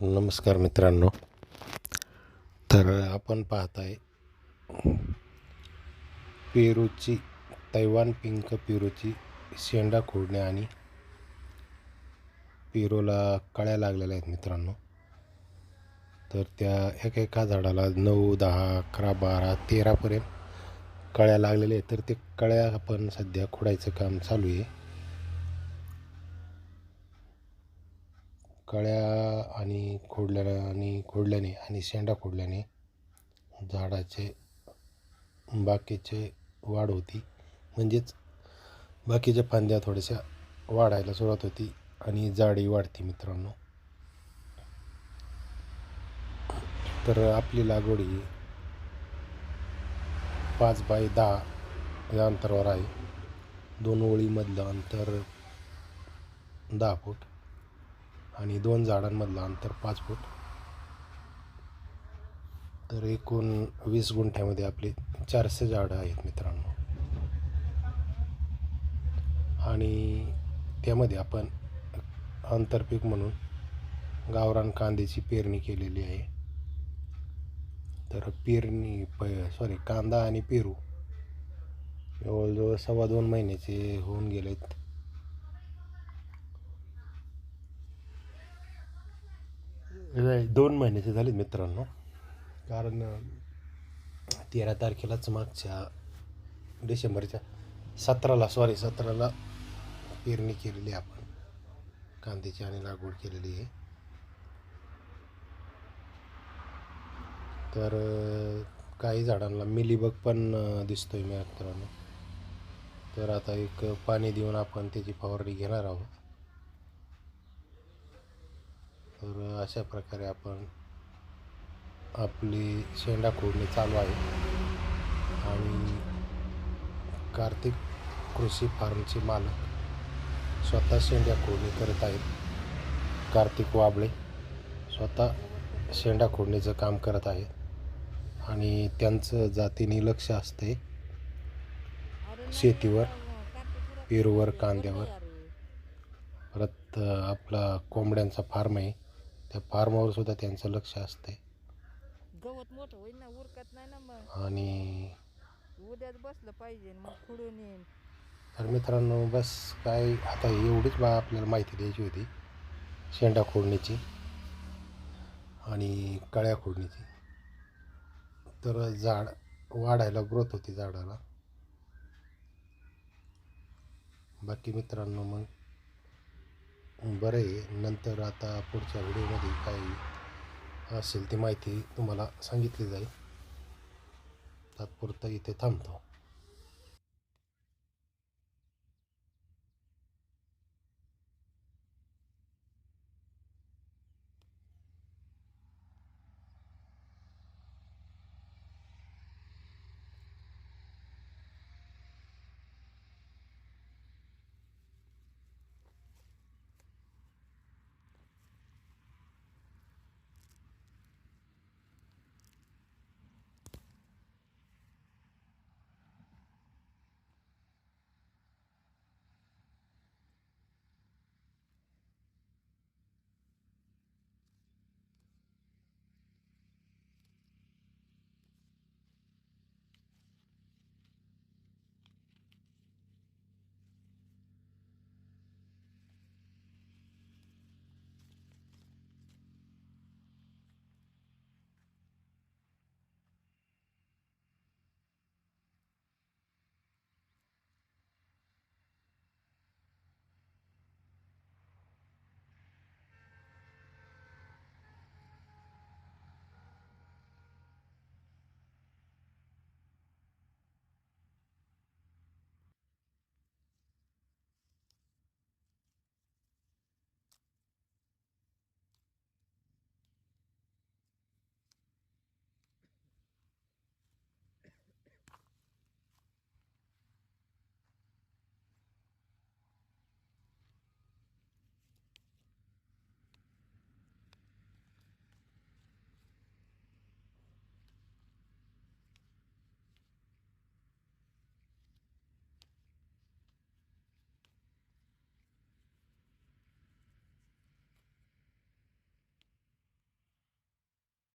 नमस्कार मित्रांनो. तर आपण पाहत आहे पेरूची तैवान पिंक पेरूची शेंडा खोडणे आणि पेरूला कळ्या लागलेल्या आहेत मित्रांनो. तर त्या एका एका झाडाला नऊ दहा अकरा बारा तेरापर्यंत कळ्या लागलेल्या आहेत. तर ते कळ्या आपण सध्या खोडायचं काम चालू आहे. कळ्या आणि खोडल्या आणि खोडल्याने आणि शेंडा खोडल्याने झाडाचे बाकीचे वाढ होती. म्हणजेच बाकीच्या फांद्या थोड्याशा वाढायला सुरुवात होती आणि जाडी वाढते मित्रांनो. तर आपली लागवड ही पाच बाय दहा या अंतरावर आहे. दोन ओळीमधलं अंतर दहा फूट. आणि दोन झाडांमधलं अंतर पाच फूट. तर एकूण वीस गुंठ्यामध्ये आपले चारशे झाडं आहेत मित्रांनो. आणि त्यामध्ये आपण आंतरपीक म्हणून गावरान कांद्याची पेरणी केलेली आहे. तर पेरणी प सॉरी कांदा आणि पेरू. जवळजवळ सव्वा दोन महिन्याचे होऊन गेलेत. नाही, दोन महिन्याचे झालेत मित्रांनो. कारण तेरा तारखेलाच मागच्या डिसेंबरच्या सतराला सॉरी सतराला पेरणी केलेली आहे आपण. कांद्याची आणि लागवड केलेली आहे. तर काही झाडांना मिलीबग पण दिसतोय मी मित्रांनो. तर आता एक पाणी देऊन आपण त्याची फवारणी घेणार आहोत. तर अशा प्रकारे आपण आपली शेंडा खोडणी चालू आहे. आणि कार्तिक कृषी फार्मचे मालक स्वतः शेंड्या खोडणी करत आहेत. कार्तिक वाबळे स्वतः शेंडा खोडणीचं काम करत आहेत. आणि त्यांचं जातीने लक्ष असते शेतीवर पेरूवर कांद्यावर. परत आपला कोंबड्यांचा फार्म आहे. त्या फार्मावर सुद्धा त्यांचं लक्ष असते गवत मोठं होईल ना उरकत नाही ना मग. आणि उद्याच बसलं पाहिजे मग खुडून येईन. तर मित्रांनो बस काय आता एवढीच बा आपल्याला माहिती द्यायची होती. शेंडा खोडणीची आणि कळ्या खोडणीची. तर झाड वाढायला ग्रोथ होती झाडाला. बाकी मित्रांनो मग बरं आहे. नंतर आता पुढच्या व्हिडिओमध्ये काही असेल ती माहिती तुम्हाला सांगितली जाईल. तात्पुरतं इथे थांबतो.